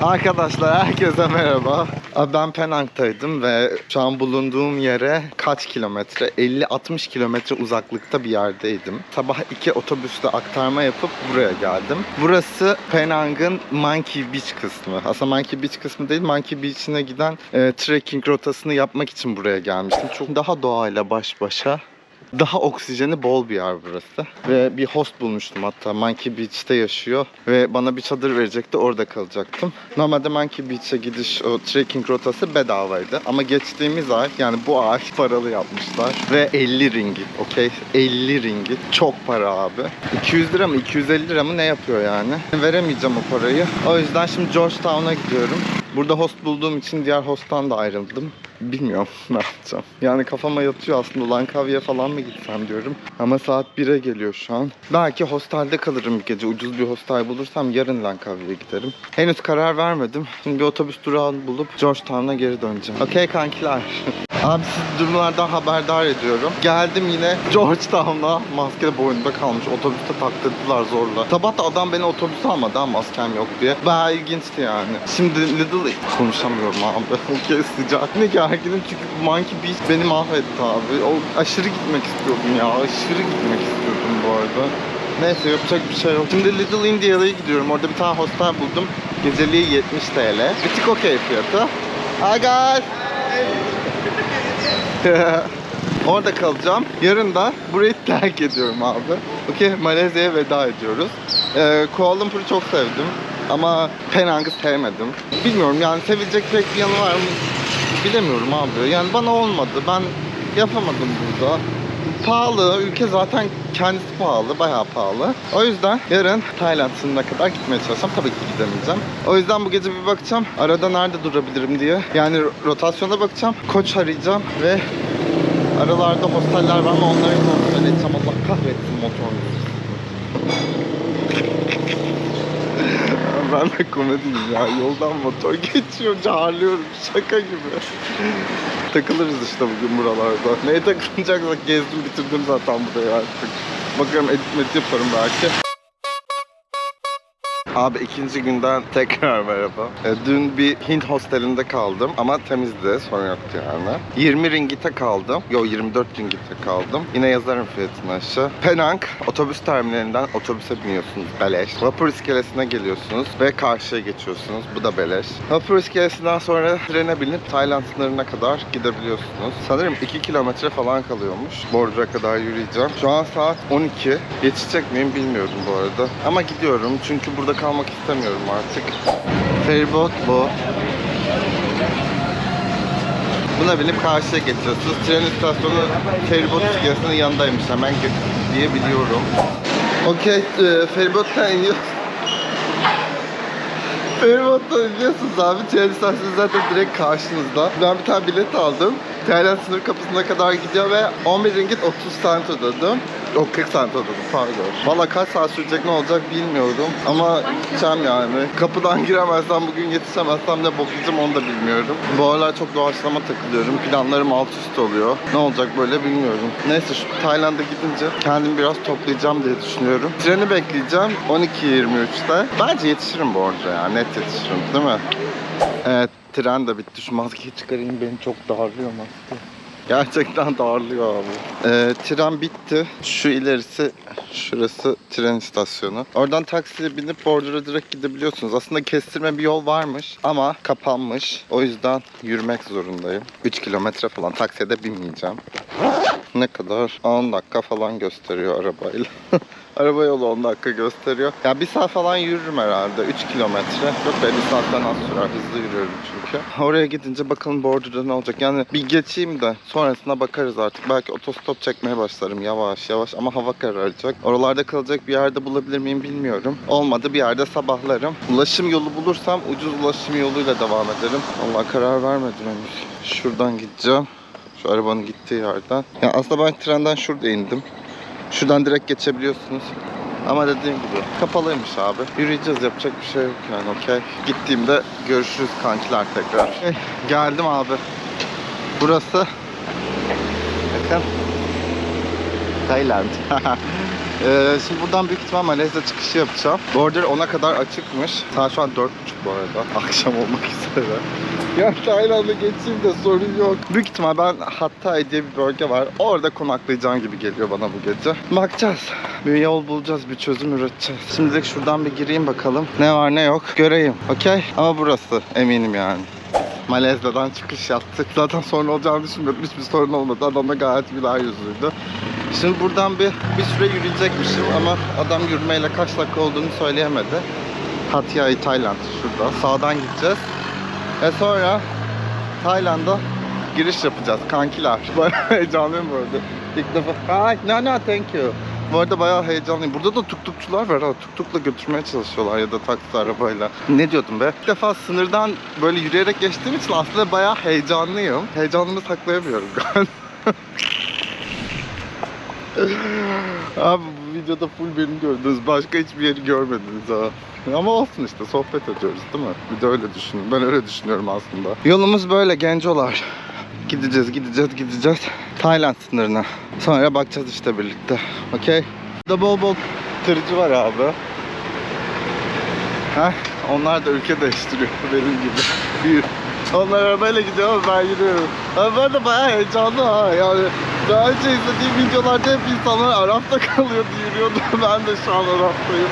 Arkadaşlar herkese merhaba. Ben Penang'taydım ve şu an bulunduğum yere kaç kilometre? 50-60 kilometre uzaklıkta bir yerdeydim. Sabah iki otobüste aktarma yapıp buraya geldim. Burası Penang'ın Monkey Beach kısmı. Aslında Monkey Beach kısmı değil, Monkey Beach'ine giden e, trekking rotasını yapmak için buraya gelmiştim. Çok daha doğayla baş başa. Daha oksijeni bol bir yer burası. Ve bir host bulmuştum hatta. Monkey Beach'te yaşıyor. Ve bana bir çadır verecekti. Orada kalacaktım. Normalde Monkey Beach'e gidiş o trekking rotası bedavaydı. Ama geçtiğimiz ay yani bu ay paralı yapmışlar. Ve 50 ringgit. Okey? 50 ringgit. Çok para abi. 200 lira mı 250 lira mı ne yapıyor yani? Veremeyeceğim o parayı. O yüzden şimdi Georgetown'a gidiyorum. Burada host bulduğum için diğer hosttan da ayrıldım. Bilmiyorum ne yapacağım. Yani kafama yatıyor aslında Langkawi'ye falan mı gitsem diyorum. Ama saat 1'e geliyor şu an. Belki hostelde kalırım bir gece. Ucuz bir hostel bulursam yarın Langkawi'ye giderim. Henüz karar vermedim. Şimdi bir otobüs durağı bulup Georgetown'a geri döneceğim. Okey kankiler. Abi siz durumlardan haberdar ediyorum. Geldim yine Georgetown'a maske de boynunda kalmış. Otobüste taktırdılar zorla. Sabah da adam beni otobüse almadı ha maskem yok diye. Bayağı ilginçti yani. Şimdi Lidl konuşamıyorum abi. Okey sıcak. Ne gerginim çünkü Monkey Beach beni mahvetti abi. O aşırı gitmek istiyordum ya. Aşırı gitmek istiyordum bu arada. Neyse yapacak bir şey yok. Şimdi Little India'ya gidiyorum. Orada bir tane hostel buldum. Geceliği 70 TL. Bir tık okey fiyatı. Hi guys. Orada kalacağım. Yarın da burayı terk ediyorum abi. Okey, Malezya'ya veda ediyoruz. Ee, Kuala Lumpur'u çok sevdim. Ama Penang'ı sevmedim. Bilmiyorum yani sevilecek pek bir yanı var mı? Bilemiyorum abi. Yani bana olmadı. Ben yapamadım burada. Pahalı. Ülke zaten kendisi pahalı. Bayağı pahalı. O yüzden yarın Tayland sınırına kadar gitmeye çalışacağım. Tabii ki gidemeyeceğim. O yüzden bu gece bir bakacağım. Arada nerede durabilirim diye. Yani rotasyona bakacağım. Koç arayacağım ve Aralarda hosteller var ama onları kontrol edeceğim. Allah kahretsin motorunu. Ben de komediyim ya. Yoldan motor geçiyor, çağırıyorum. Şaka gibi. Takılırız işte bugün buralarda. Neye takılacaksak gezdim bitirdim zaten burayı artık. Bakarım edit yaparım belki. Abi ikinci günden tekrar merhaba. E, dün bir Hint hostelinde kaldım ama temizdi, sorun yoktu yani. 20 ringgite kaldım. Yo 24 ringgite kaldım. Yine yazarım fiyatını aşağı. Penang otobüs terminalinden otobüse biniyorsunuz beleş. Vapur iskelesine geliyorsunuz ve karşıya geçiyorsunuz. Bu da beleş. Vapur iskelesinden sonra trene binip Tayland sınırına kadar gidebiliyorsunuz. Sanırım 2 kilometre falan kalıyormuş. Border'a kadar yürüyeceğim. Şu an saat 12. Yetişecek miyim bilmiyorum bu arada. Ama gidiyorum çünkü burada kalmak istemiyorum artık. Feribot bu. Buna binip karşıya geçiyorsunuz. Tren istasyonu feribot iskelesinin yanındaymış hemen diye biliyorum. Okey, e, feribottan iniyoruz. Feribottan iniyorsunuz abi. Tren istasyonu zaten direkt karşınızda. Ben bir tane bilet aldım. Tayland sınır kapısına kadar gidiyor ve 11 ringgit 30 cent ödedim. O 40 cent ödedim pardon. Valla kaç saat sürecek ne olacak bilmiyorum. Ama gideceğim yani. Kapıdan giremezsem bugün yetişemezsem ne boklayacağım onu da bilmiyorum. Bu aralar çok doğaçlama takılıyorum. Planlarım alt üst oluyor. Ne olacak böyle bilmiyorum. Neyse şu Tayland'a gidince kendimi biraz toplayacağım diye düşünüyorum. Treni bekleyeceğim 12.23'te. Bence yetişirim bu arada ya. Net yetişirim değil mi? Evet tren de bitti. Şu maskeyi çıkarayım beni çok darlıyor maske. Gerçekten darlıyor abi. Ee, tren bitti. Şu ilerisi şurası tren istasyonu. Oradan taksiye binip Border'a direkt gidebiliyorsunuz. Aslında kestirme bir yol varmış ama kapanmış. O yüzden yürümek zorundayım. 3 kilometre falan taksiye de binmeyeceğim. Ne kadar? 10 dakika falan gösteriyor arabayla. Araba yolu 10 dakika gösteriyor. Ya bir saat falan yürürüm herhalde. 3 kilometre. Yok be bir saatten az sürer. Hızlı yürüyorum çünkü. Oraya gidince bakalım Border'da ne olacak. Yani bir geçeyim de sonrasına bakarız artık. Belki otostop çekmeye başlarım yavaş yavaş ama hava kararacak. Oralarda kalacak bir yerde bulabilir miyim bilmiyorum. Olmadı bir yerde sabahlarım. Ulaşım yolu bulursam ucuz ulaşım yoluyla devam ederim. Allah karar vermedim henüz. Şuradan gideceğim. Şu arabanın gittiği yerden. Ya aslında ben trenden şurada indim. Şuradan direkt geçebiliyorsunuz. Ama dediğim gibi kapalıymış abi. Yürüyeceğiz yapacak bir şey yok yani okey. Gittiğimde görüşürüz kankiler tekrar. Eh, geldim abi. Burası. Bakın. Tayland. Ee, şimdi buradan büyük ihtimal Malezya çıkışı yapacağım. Border 10'a kadar açıkmış. Saat şu an 4.30 bu arada. Akşam olmak üzere. Ya Tayland'a geçeyim de sorun yok. Büyük ihtimal ben Hatay diye bir bölge var. Orada konaklayacağım gibi geliyor bana bu gece. Bakacağız. Bir yol bulacağız, bir çözüm üreteceğiz. Şimdilik şuradan bir gireyim bakalım. Ne var ne yok göreyim. Okey? Ama burası eminim yani. Malezya'dan çıkış yaptık. Zaten sorun olacağını düşünmüyordum. Hiçbir sorun olmadı. Adam da gayet güler yüzlüydü. Şimdi buradan bir, bir süre yürüyecekmişim ama adam yürümeyle kaç dakika olduğunu söyleyemedi. Hatyai Tayland şurada. Sağdan gideceğiz. Ve sonra Tayland'a giriş yapacağız kankiler. Bayağı heyecanlıyım bu arada. İlk defa. Ay, no no thank you. Bu arada bayağı heyecanlıyım. Burada da tuk tukçular var ha. Tuk tukla götürmeye çalışıyorlar ya da taksi arabayla. Ne diyordum be? İlk defa sınırdan böyle yürüyerek geçtiğim için aslında bayağı heyecanlıyım. Heyecanımı saklayamıyorum galiba. Abi bu videoda full beni gördünüz. Başka hiçbir yeri görmediniz ha. Ama olsun işte sohbet ediyoruz değil mi? Bir de öyle düşünün. Ben öyle düşünüyorum aslında. Yolumuz böyle gencolar. Gideceğiz, gideceğiz, gideceğiz. Tayland sınırına. Sonra bakacağız işte birlikte. Okey? Burada bol bol tırcı var abi. Heh, onlar da ülke değiştiriyor benim gibi. Onlar arabayla gidiyor ama ben yürüyorum. Ama ben de bayağı heyecanlı ha yani. Daha önce izlediğim videolarda hep insanlar Arap'ta kalıyordu, yürüyordu. Ben de şu an Arap'tayım.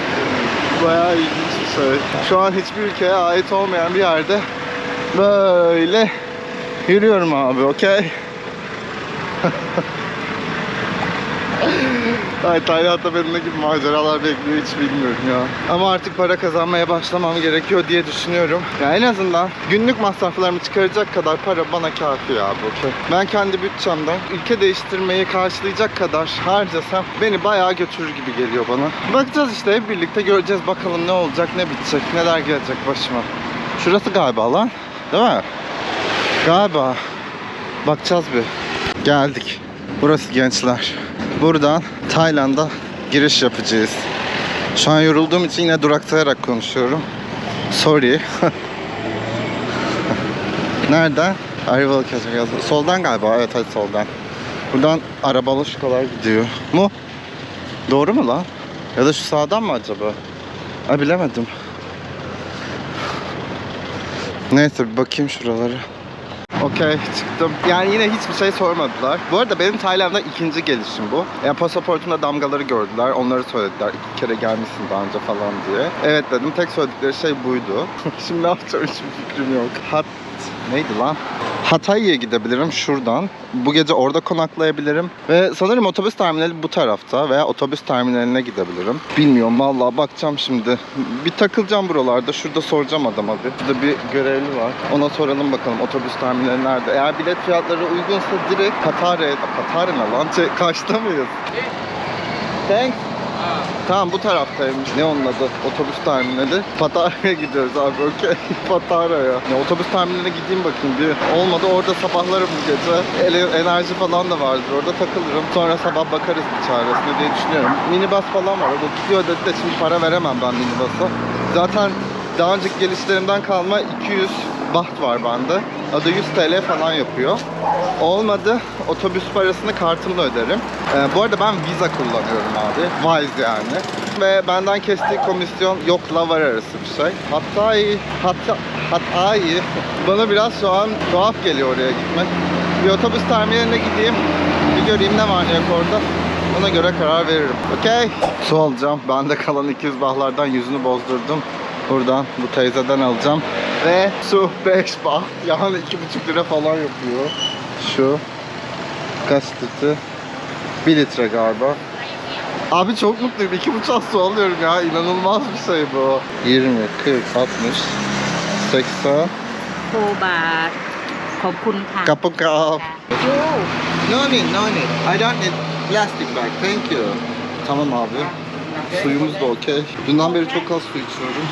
Bayağı ilginç bir şey. Şu an hiçbir ülkeye ait olmayan bir yerde böyle yürüyorum abi, okey? Ay Tayland'da benim ne gibi maceralar bekliyor hiç bilmiyorum ya. Ama artık para kazanmaya başlamam gerekiyor diye düşünüyorum. Ya en azından günlük masraflarımı çıkaracak kadar para bana kafi abi okey. Ben kendi bütçemden ülke değiştirmeyi karşılayacak kadar harcasam beni bayağı götürür gibi geliyor bana. Bakacağız işte hep birlikte göreceğiz bakalım ne olacak ne bitecek neler gelecek başıma. Şurası galiba lan değil mi? Galiba. Bakacağız bir. Geldik. Burası gençler. Buradan Tayland'a giriş yapacağız. Şu an yorulduğum için yine duraksayarak konuşuyorum. Sorry. Nereden? Arrival yazdı. Soldan galiba. Evet hadi soldan. Buradan arabalı şukalar gidiyor. Mu? Doğru mu lan? Ya da şu sağdan mı acaba? Ha bilemedim. Neyse bir bakayım şuralara. Okey çıktım. Yani yine hiçbir şey sormadılar. Bu arada benim Tayland'a ikinci gelişim bu. Yani pasaportumda damgaları gördüler. Onları söylediler. İki kere gelmişsin daha önce falan diye. Evet dedim. Tek söyledikleri şey buydu. Şimdi ne yapacağım hiçbir fikrim yok. Hat neydi lan? Hatay'a gidebilirim şuradan. Bu gece orada konaklayabilirim. Ve sanırım otobüs terminali bu tarafta veya otobüs terminaline gidebilirim. Bilmiyorum vallahi bakacağım şimdi. Bir takılacağım buralarda. Şurada soracağım adama bir. Burada bir görevli var. Ona soralım bakalım otobüs terminali nerede. Eğer bilet fiyatları uygunsa direkt Katare, Katare ne lan? Şey, kaçta mıyız? Thanks. Tamam bu taraftaymış. Ne onun adı? Otobüs terminali. Patara'ya gidiyoruz abi okey. Patara'ya. Ya otobüs terminaline gideyim bakayım bir. Olmadı orada sabahlarım bu gece. Ele, enerji falan da vardır orada takılırım. Sonra sabah bakarız bir çaresine diye düşünüyorum. Minibus falan var. Da gidiyor dedi de şimdi para veremem ben minibus'a. Zaten daha önceki gelişlerimden kalma 200 baht var bende. O da 100 TL falan yapıyor. Olmadı otobüs parasını kartımla öderim. Ee, bu arada ben Visa kullanıyorum abi. Wise yani. Ve benden kestiği komisyon yokla var arası bir şey. Hatta iyi, hatta, hatta iyi. Bana biraz şu an tuhaf geliyor oraya gitmek. Bir otobüs terminaline gideyim. Bir göreyim ne var ne yok orada. Ona göre karar veririm. Okey. Su alacağım. Bende kalan 200 bahlardan yüzünü bozdurdum. Buradan bu teyzeden alacağım. Ve su 5 baht. Yani 2,5 lira falan yapıyor. Şu. Kaç litre? 1 litre galiba. Abi çok mutluyum. 2,5 su alıyorum ya. İnanılmaz bir şey bu. 20, 40, 60, 80. โคบาทขอบคุณค่ะ Kapı kap. ยู No need, no need. I don't need plastic bag. Thank you. Tamam abi. Suyumuz da okey. Dünden beri çok az su içiyorum.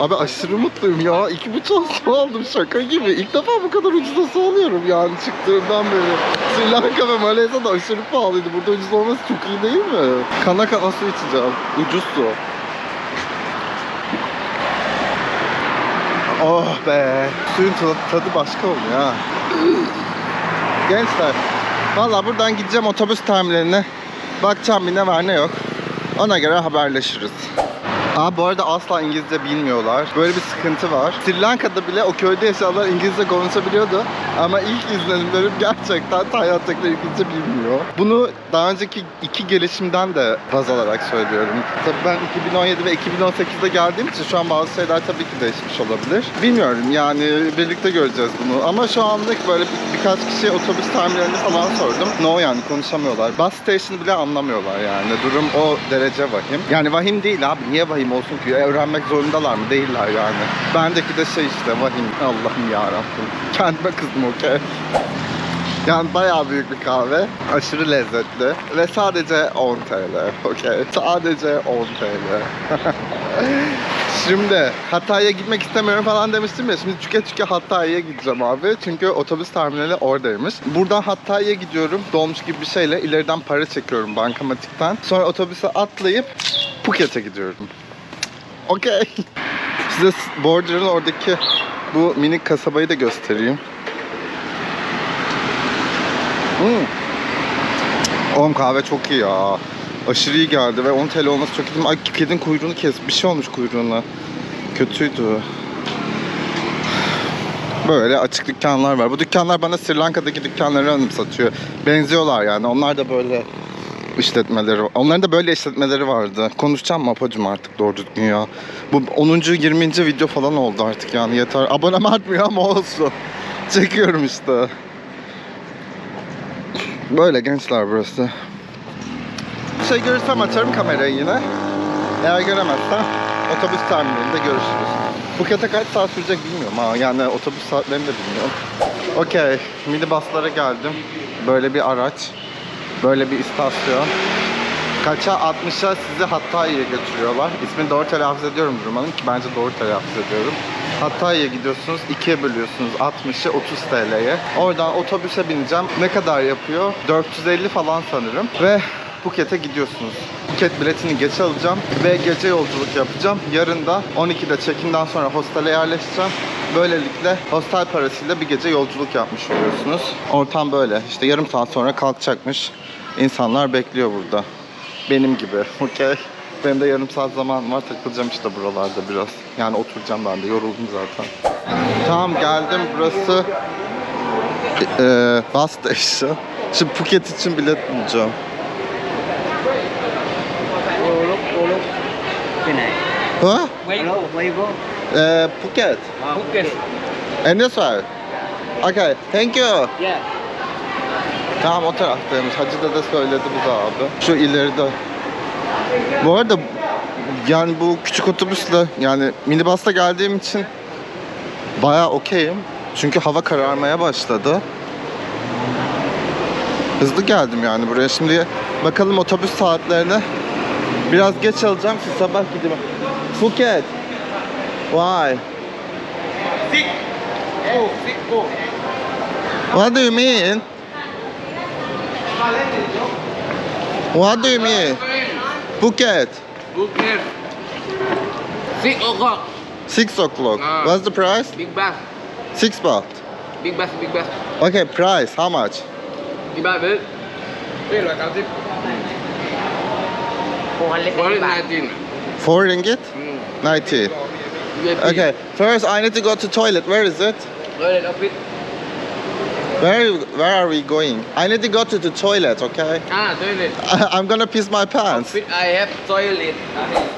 Abi aşırı mutluyum ya. İki buçuk su aldım şaka gibi. İlk defa bu kadar ucuza su alıyorum yani çıktığından beri. Sri Lanka ve Malezya da aşırı pahalıydı. Burada ucuz olması çok iyi değil mi? Kana kana su içeceğim. Ucuz su. Oh be. Suyun tadı, tadı başka oluyor ha. Gençler. Valla buradan gideceğim otobüs terminaline. Bakacağım bir ne var ne yok. Ona göre haberleşiriz. Aa bu arada asla İngilizce bilmiyorlar. Böyle bir sıkıntı var. Sri Lanka'da bile o köyde yaşayanlar İngilizce konuşabiliyordu. Ama ilk izlenimlerim gerçekten hayattakilere İngilizce bilmiyor. Bunu daha önceki iki gelişimden de baz alarak söylüyorum. Tabii ben 2017 ve 2018'de geldiğim için şu an bazı şeyler tabii ki değişmiş olabilir. Bilmiyorum yani birlikte göreceğiz bunu. Ama şu anlık böyle bir- birkaç kişi otobüs terminalini falan sordum. No yani konuşamıyorlar. Bus station bile anlamıyorlar yani. Durum o derece vahim. Yani vahim değil abi. Niye vahim olsun ki? Öğrenmek zorundalar mı? Değiller yani. Bendeki de şey işte vahim. Allah'ım yarabbim. Kendime kızdım okey. Yani bayağı büyük bir kahve. Aşırı lezzetli. Ve sadece 10 TL. Okey. Sadece 10 TL. Şimdi Hatay'a gitmek istemiyorum falan demiştim ya. Şimdi tüke tüke Hatay'a gideceğim abi. Çünkü otobüs terminali oradaymış. Buradan Hatay'a gidiyorum. Dolmuş gibi bir şeyle ileriden para çekiyorum bankamatikten. Sonra otobüse atlayıp Phuket'e gidiyorum. Okey. Size Border'ın oradaki bu minik kasabayı da göstereyim. Hmm. Oğlum kahve çok iyi ya. Aşırı iyi geldi ve 10 TL olması çok iyi. Ay kedinin kuyruğunu kes. Bir şey olmuş kuyruğuna. Kötüydü. Böyle açık dükkanlar var. Bu dükkanlar bana Sri Lanka'daki dükkanları anımsatıyor. Benziyorlar yani. Onlar da böyle işletmeleri. Onların da böyle işletmeleri vardı. Konuşacağım mı apacım artık doğru düzgün ya. Bu 10. 20. video falan oldu artık yani yeter. Abonem artmıyor ama olsun. Çekiyorum işte. Böyle gençler burası. Bir şey görürsem açarım kamerayı yine. Eğer göremezsem otobüs terminalinde görüşürüz. Phuket'e kaç saat sürecek bilmiyorum ha. Yani otobüs saatlerini de bilmiyorum. Okey. Minibuslara geldim. Böyle bir araç. Böyle bir istasyon. Kaça 60'a sizi Hattai'ye götürüyorlar. İsmini doğru telaffuz ediyorum umarım ki bence doğru telaffuz ediyorum. Hattai'ye gidiyorsunuz, ikiye bölüyorsunuz 60'ı 30 TL'ye. Oradan otobüse bineceğim. Ne kadar yapıyor? 450 falan sanırım. Ve Phuket'e gidiyorsunuz. Phuket biletini geç alacağım ve gece yolculuk yapacağım. Yarın da 12'de check-in'den sonra hostele yerleşeceğim. Böylelikle hostel parasıyla bir gece yolculuk yapmış oluyorsunuz. Ortam böyle. İşte yarım saat sonra kalkacakmış. İnsanlar bekliyor burada. Benim gibi. Okey. Benim de yarım saat zaman var. Takılacağım işte buralarda biraz. Yani oturacağım ben de. Yoruldum zaten. Tamam geldim. Burası eee bus station. Şimdi Phuket için bilet bulacağım. Ha? Hello, you go? Eee Phuket. Phuket And this way. Okay. Thank you. Yeah Tamam o taraftaymış. Hacı da söyledi bize abi. Şu ileride. Bu arada yani bu küçük otobüsle yani minibusla geldiğim için bayağı okeyim. Çünkü hava kararmaya başladı. Hızlı geldim yani buraya. Şimdi bakalım otobüs saatlerine. Biraz geç alacağım ki sabah gideyim. Phuket. Why? What do you mean? What do you mean? Phuket. Phuket. Six o'clock. Six o'clock. Ah. What's the price? Big bus. Six baht. Big bus. Big bus. Okay, price. How much? Đi ba bếp. Đây là cao tiếp. 400 Có lên baht 19. Four ringgit? Ừ. Ninety. VIP. Okay. First, I need to go to toilet. Where is it? Đây là office. Where Where are we going? I need to go to the toilet. Okay. À, toilet. I'm gonna piss my pants. Office I have toilet.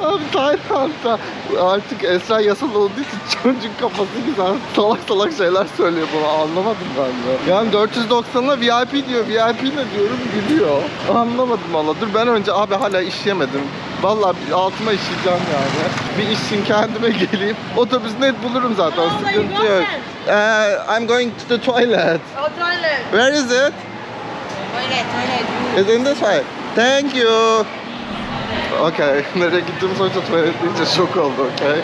Abi Tayland'da artık Esra yasal olduğu için çocuk kafası güzel salak salak şeyler söylüyor bana anlamadım ben de. Yani 490'a VIP diyor VIP ne diyorum gülüyor. Anlamadım valla dur ben önce abi hala iş yemedim. Valla altıma işeyeceğim yani. Bir işin kendime geleyim. Otobüs net bulurum zaten sıkıntı yok. Uh, I'm going to the toilet. Oh, toilet. Where is it? Toilet, toilet. It's in this way. Thank you. Okay. Nereye gittiğim sonuçta tuvalet deyince şok oldu. Okay.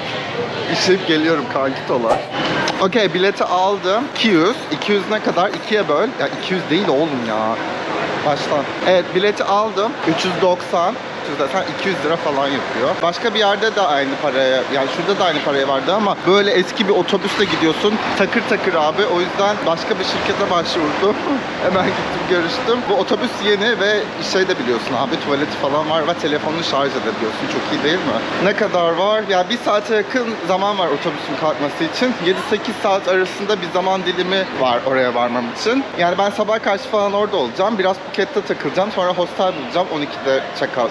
İşleyip geliyorum kankitolar. Okay bileti aldım. 200. 200 ne kadar? 2'ye böl. Ya 200 değil oğlum ya. Baştan. Evet bileti aldım. 390. desen 200 lira falan yapıyor. Başka bir yerde de aynı paraya, yani şurada da aynı paraya vardı ama böyle eski bir otobüsle gidiyorsun. Takır takır abi. O yüzden başka bir şirkete başvurdum. Hemen gittim görüştüm. Bu otobüs yeni ve şey de biliyorsun abi tuvaleti falan var ve telefonunu şarj edebiliyorsun. Çok iyi değil mi? Ne kadar var? Ya bir saate yakın zaman var otobüsün kalkması için. 7-8 saat arasında bir zaman dilimi var oraya varmam için. Yani ben sabah karşı falan orada olacağım. Biraz Phuket'te takılacağım. Sonra hostel bulacağım. 12'de check-out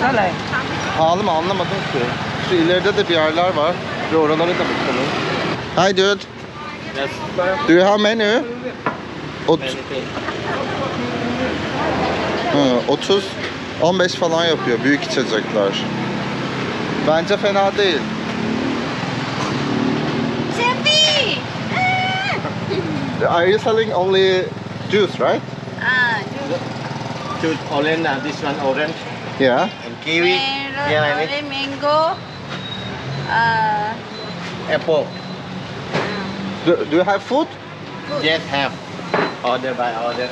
Şöyle. Pahalı mı anlamadım ki. Şu ileride de bir yerler var ve oralara da bakalım. Hi dude. Yes. Do you have menu? Ot Hı, 30 15 falan yapıyor büyük içecekler. Bence fena değil. Sefi! Ee! Are you selling only juice, right? Ah, juice. Juice orange, this one orange. Yeah. Kiwi. Meron yan, ulit mango. Uh, Apple. Ah. Do, do you have food? food? Yes, have. Order by order.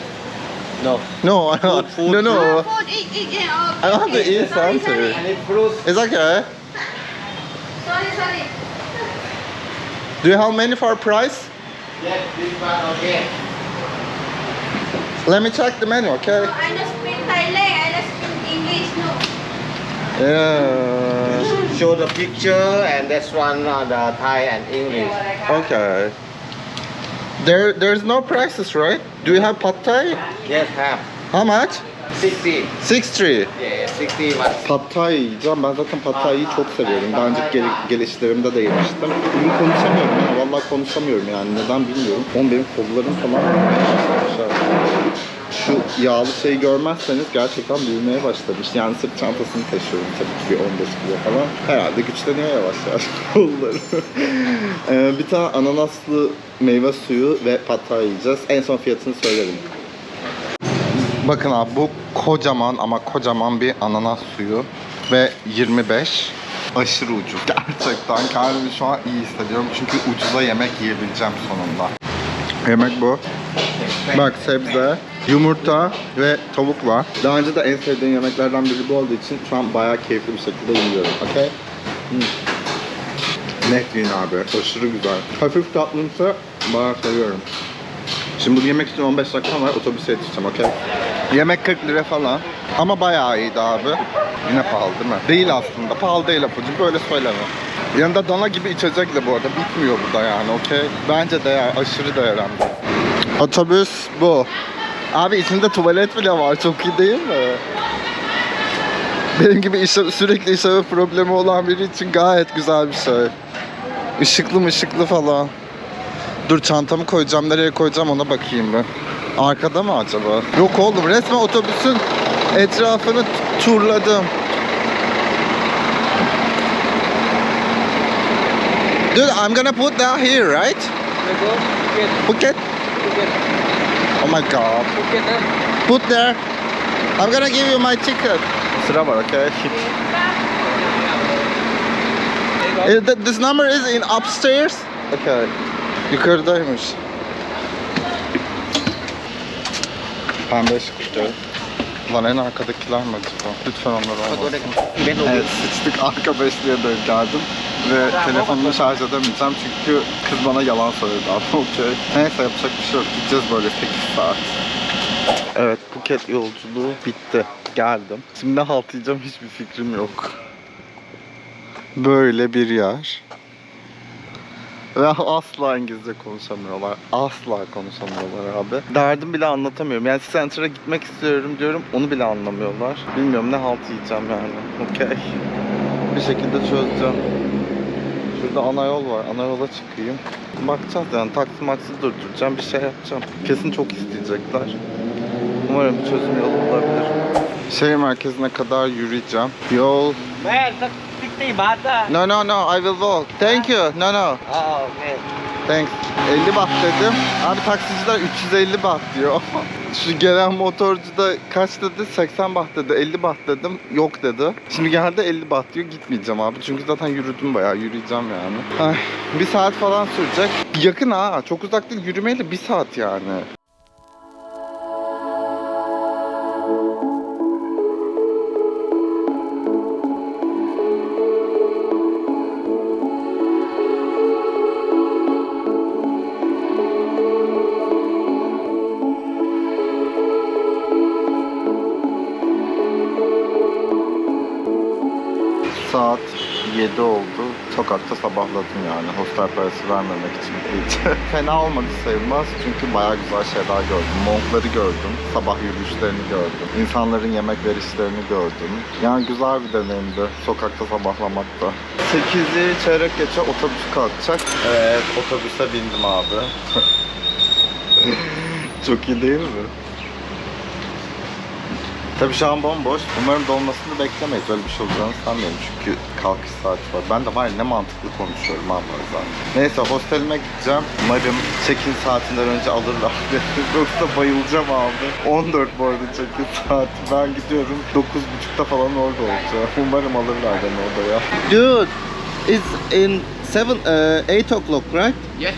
No. No, food, food. no, no. Food, eat, eat, eat. Oh, I don't have to eat sorry, something. Sorry. I need fruit. It's okay. sorry, sorry. Do you have many for a price? Yes, this one, okay. Let me check the menu, okay? Oh, Yeah. Show the picture and this one uh, the Thai and English Okay. There, there's no prices, right? Do you have pad thai? Yes have How much? 60 Six three. Yeah 60 one Pad thai yiyeceğim. Ben zaten pad thai'yi çok seviyorum. Daha önce gel gelişlerimde de yemiştim. Bugün konuşamıyorum ya. Vallahi konuşamıyorum yani. Neden bilmiyorum. Oğlum benim kollarım falan. Şu yağlı şeyi görmezseniz gerçekten büyümeye başlamış. Yani sırt çantasını taşıyorum tabii ki bir 15 kilo falan. Herhalde güçleniyor yavaş yavaş kolları. Ee, bir tane ananaslı meyve suyu ve pad thai yiyeceğiz. En son fiyatını söylerim. Bakın abi bu kocaman ama kocaman bir ananas suyu ve 25 aşırı ucuz. Gerçekten kendimi şu an iyi hissediyorum çünkü ucuza yemek yiyebileceğim sonunda. Yemek bu. Bak sebze, yumurta ve tavuk var. Daha önce de en sevdiğim yemeklerden biri bu olduğu için şu an bayağı keyifli bir şekilde yiyorum. Okay? Hmm. Net win abi. Aşırı güzel. Hafif tatlımsı bayağı seviyorum. Şimdi bunu yemek için 15 dakikam var. Otobüse yetişeceğim, okey? Yemek 40 lira falan. Ama bayağı iyiydi abi. Yine pahalı değil mi? Değil aslında. Pahalı değil apucum. Böyle söyleme. Yanında dana gibi içecekle bu arada. Bitmiyor burada yani, okey? Bence. Aşırı değer hem de. Otobüs bu. Abi içinde tuvalet bile var. Çok iyi değil mi? Benim gibi işe, sürekli işeme problemi olan biri için gayet güzel bir şey. Işıklı mı ışıklı falan. Dur çantamı koyacağım. Nereye koyacağım ona bakayım ben. Arkada mı acaba? Yok oğlum resmen otobüsün etrafını turladım. Dude, I'm gonna put that here, right? Phuket Phuket? Phuket Oh my god. Put there. I'm gonna give you my ticket. Sıra var, okay? Eh, th- This number is in upstairs. Okay. Yukarıdaymış. Pembe çıktı. Lan en arkadakiler mi acaba? Lütfen onlar olmasın. Evet sıçtık arka beşliğe dönük geldim. Ve telefonumu şarj edemeyeceğim çünkü kız bana yalan söyledi abi okey. Neyse yapacak bir şey yok. Gideceğiz böyle 8 saat. Evet Phuket yolculuğu bitti. Geldim. Şimdi ne halt yiyeceğim hiçbir fikrim yok. Böyle bir yer. Ve asla İngilizce konuşamıyorlar. Asla konuşamıyorlar abi. Derdim bile anlatamıyorum. Yani Center'a gitmek istiyorum diyorum. Onu bile anlamıyorlar. Bilmiyorum ne halt yiyeceğim yani. Okey. Bir şekilde çözeceğim. Şurada ana yol var. Ana yola çıkayım. Bakacağız yani taksi maksi durduracağım. Bir şey yapacağım. Kesin çok isteyecekler. Umarım bir çözüm yolu olabilir. Şehir merkezine kadar yürüyeceğim. Yol Man, tắt TikTok 50 baht. No no no I will walk. Thank you. No no. Oh, okay. Thanks. 50 baht dedim. Abi taksiciler 350 baht diyor. Şu gelen motorcu da kaç dedi? 80 baht dedi. 50 baht dedim. Yok dedi. Şimdi geldi 50 baht diyor. Gitmeyeceğim abi. Çünkü zaten yürüdüm bayağı. Yürüyeceğim yani. Ay, bir saat falan sürecek. Yakın ha. Çok uzak değil. Yürümeyle bir saat yani. Sabahladım yani. Hostel parası vermemek için hiç. Fena olmadı sayılmaz. Çünkü bayağı güzel şeyler gördüm. Monkları gördüm. Sabah yürüyüşlerini gördüm. İnsanların yemek verişlerini gördüm. Yani güzel bir deneyimdi. Sokakta sabahlamak da. 8'i çeyrek geçe otobüs kalkacak. Evet otobüse bindim abi. Çok iyi değil mi? Tabii şu an bomboş. Umarım dolmasını beklemeyiz. Öyle bir şey olacağını sanmıyorum çünkü kalkış saati var. Ben de var ya ne mantıklı konuşuyorum ha bazen. Neyse hostelime gideceğim. Umarım check-in saatinden önce alırlar. Yoksa bayılacağım abi. 14 bu arada check-in saati. Ben gidiyorum 9.30'da falan orada olacağım. Umarım alırlar beni odaya. Dude, it's in 7, 8 o'clock right? Yes.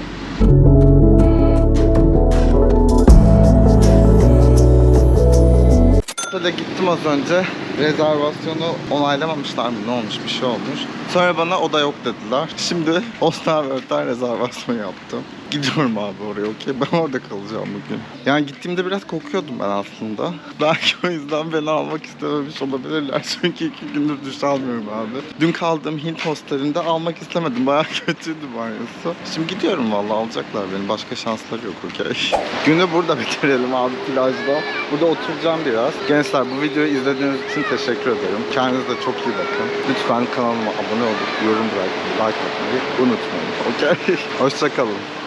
Hostele gittim az önce. Rezervasyonu onaylamamışlar mı? Ne olmuş? Bir şey olmuş. Sonra bana oda yok dediler. Şimdi World'den rezervasyon yaptım. Gidiyorum abi oraya okey. Ben orada kalacağım bugün. Yani gittiğimde biraz kokuyordum ben aslında. Belki o yüzden beni almak istememiş olabilirler. Çünkü iki gündür duş almıyorum abi. Dün kaldığım Hint hostelinde almak istemedim. Bayağı kötüydü banyosu. Şimdi gidiyorum vallahi alacaklar beni. Başka şansları yok okey. Günü burada bitirelim abi plajda. Burada oturacağım biraz. Gençler bu videoyu izlediğiniz için teşekkür ederim. Kendinize çok iyi bakın. Lütfen kanalıma abone olup yorum bırakmayı, like atmayı unutmayın. Okey? Hoşçakalın.